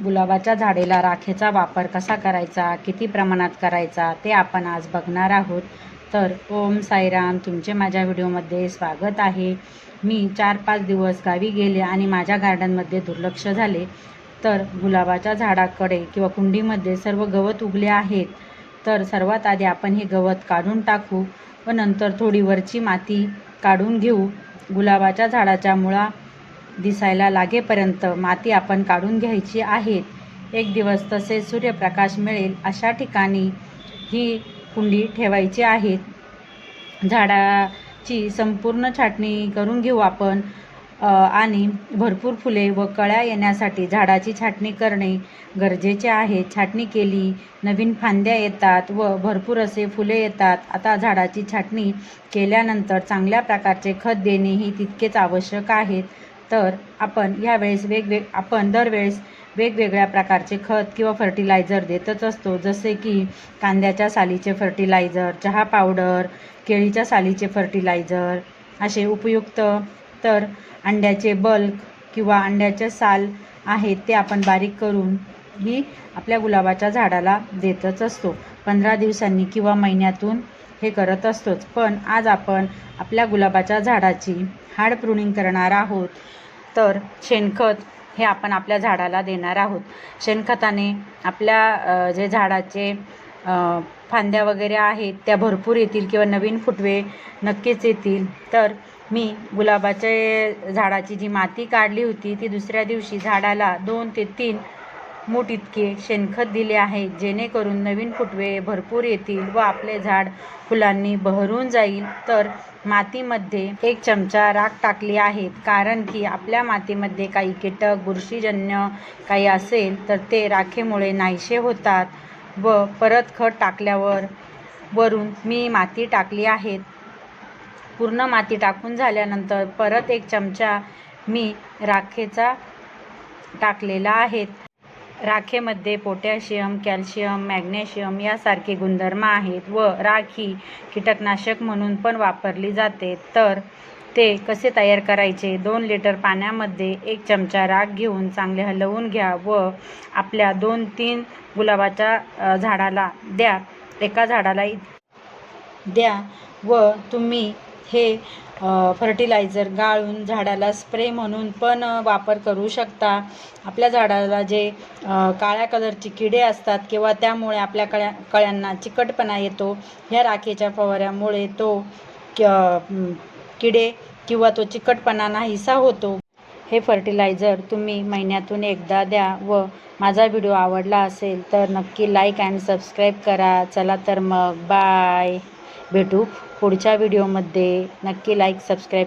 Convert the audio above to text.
गुलाबाच्या झाडेला राखेचा वापर कसा करायचा किती प्रमाणात करायचा ते आपण आज बघणार आहोत. तर ओम साईराम तुमचे माझ्या व्हिडिओमध्ये स्वागत आहे. मी चार पाच दिवस गावी गेले आणि माझ्या गार्डनमध्ये दुर्लक्ष झाले. तर गुलाबाच्या झाडाकडे किंवा कुंडीमध्ये सर्व गवत उगले आहेत. तर सर्वात आधी आपण हे गवत काढून टाकू व नंतर थोडी वरची माती काढून घेऊ. गुलाबाच्या झाडाच्या मुळा दिसायला लागेपर्यंत माती आपण काढून घ्यायची आहेत एक दिवस तसे सूर्यप्रकाश मिळेल अशा ठिकाणी ही कुंडी ठेवायची आहेत झाडाची संपूर्ण छाटणी करून घेऊ आपण आणि भरपूर फुले व कळ्या येण्यासाठी झाडाची छाटणी करणे गरजेचे आहे. छाटणी केली नवीन फांद्या येतात व भरपूर असे फुले येतात. आता झाडाची छाटणी केल्यानंतर चांगल्या प्रकारचे खत देणेही तितकेच आवश्यक आहेत तर आपण यावेळेस वेगवेग आपण दरवेळेस वेगवेगळ्या प्रकारचे खत किंवा फर्टिलायझर देतच असतो. जसे की कांद्याच्या सालीचे फर्टिलायझर चहा पावडर केळीच्या सालीचे फर्टिलायझर असे उपयुक्त. तर अंड्याचे बल्क किंवा अंड्याचे साल आहेत ते आपण बारीक करून ही आपल्या गुलाबाच्या झाडाला देतच असतो. पंधरा दिवसांनी किंवा महिन्यातून हे करत असतोच. पण आज आपण आपल्या गुलाबाच्या झाडाची हाड प्रुनिंग करणार आहोत. तर शेणखत हे आपण आपल्या झाडाला देणार आहोत. शेणखताने आपल्या जे झाडाचे फांद्या वगैरे आहेत त्या भरपूर येतील किंवा नवीन फुटवे नक्कीच येतील. तर मी गुलाबाच्या झाडाची जी माती काढली होती ती दुसऱ्या दिवशी झाडाला दोन ते तीन मूठ इतके शेणखत दिले आहे जेणेकरून नवीन फुटवे भरपूर येतील व आपले झाड फुलांनी बहरून जाईल. तर मातीमध्ये एक चमचा राख टाकली आहेत कारण की आपल्या मातीमध्ये काही कीटक बुरशीजन्य काही असेल तर ते राखेमुळे नाहीसे होतात व परत खत टाकल्यावर वरून मी माती टाकली आहेत पूर्ण माती टाकून झाल्यानंतर परत एक चमचा मी राखेचा टाकलेला आहेत राखेमध्ये पोटॅशियम कॅल्शियम मॅग्नेशियम यासारखे गुणधर्म आहेत व राख ही कीटकनाशक म्हणून पण वापरली जाते. तर ते कसे तयार करायचे? दोन लिटर पाण्यामध्ये एक चमचा राख घेऊन चांगले हलवून घ्या व आपल्या दोन तीन गुलाबाच्या झाडाला द्या. एका झाडाला द्या व तुम्ही हे फर्टिलायझर गाळून झाडाला स्प्रे म्हणून पण वापर करू शकता. आपल्या झाडाला जे काळ्या कलरची किडे असतात किंवा त्यामुळे आपल्या कळ्या कळ्यांना चिकटपणा येतो ह्या राखेच्या फवाऱ्यामुळे तो क- किडे किंवा तो चिकटपणा नाहीसा होतो. हे फर्टिलायझर तुम्ही महिन्यातून एकदा द्या व माझा व्हिडिओ आवडला असेल तर नक्की लाईक अँड सबस्क्राईब करा. चला तर मग बाय भेटू पुढच्या व्हिडिओमध्ये नक्की लाईक सबस्क्राईब